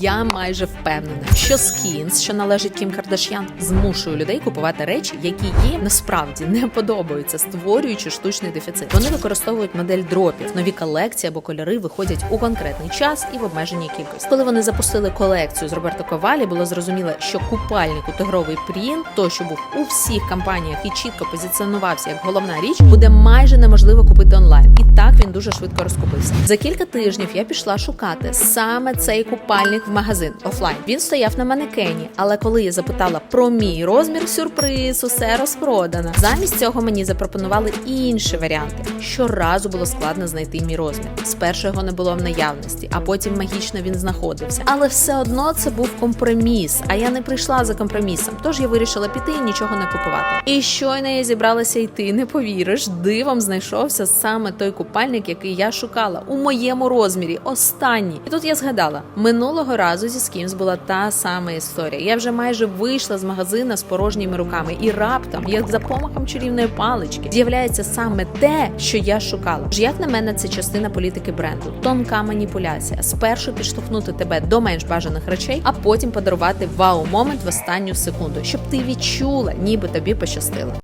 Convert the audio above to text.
Я майже впевнена, що Skins, що належить Кім Кардашян, змушує людей купувати речі, які їм насправді не подобаються, створюючи штучний дефіцит. Вони використовують модель дропів. Нові колекції або кольори виходять у конкретний час і в обмеженій кількості. Коли вони запустили колекцію з Роберто Ковалі, було зрозуміло, що купальник у тигровий принт, той, що був у всіх компаніях і чітко позиціонувався як головна річ, буде майже неможливо купити онлайн. І так він дуже швидко розкупився. За кілька тижнів я пішла шукати саме цей купальник в магазин офлайн. Він стояв на манекені, але коли я запитала про мій розмір, сюрприз, усе розпродано. Замість цього мені запропонували інші варіанти. Щоразу було складно знайти мій розмір. Спершу його не було в наявності, а потім магічно він знаходився. Але все одно це був компроміс. А я не прийшла за компромісом. Тож я вирішила піти і нічого не купувати. І щойно я зібралася йти, не повіриш, дивом знайшовся саме той купальник, який я шукала у моєму розмірі. Останній. І тут я згадала, минулого разу зі Skims була та сама історія. Я вже майже вийшла з магазина з порожніми руками, і раптом, як за помахом чарівної палички, з'являється саме те, що я шукала. Ж як на мене, це частина політики бренду, тонка маніпуляція. Спершу підштовхнути тебе до менш бажаних речей, а потім подарувати вау-момент в останню секунду, щоб ти відчула, ніби тобі пощастило.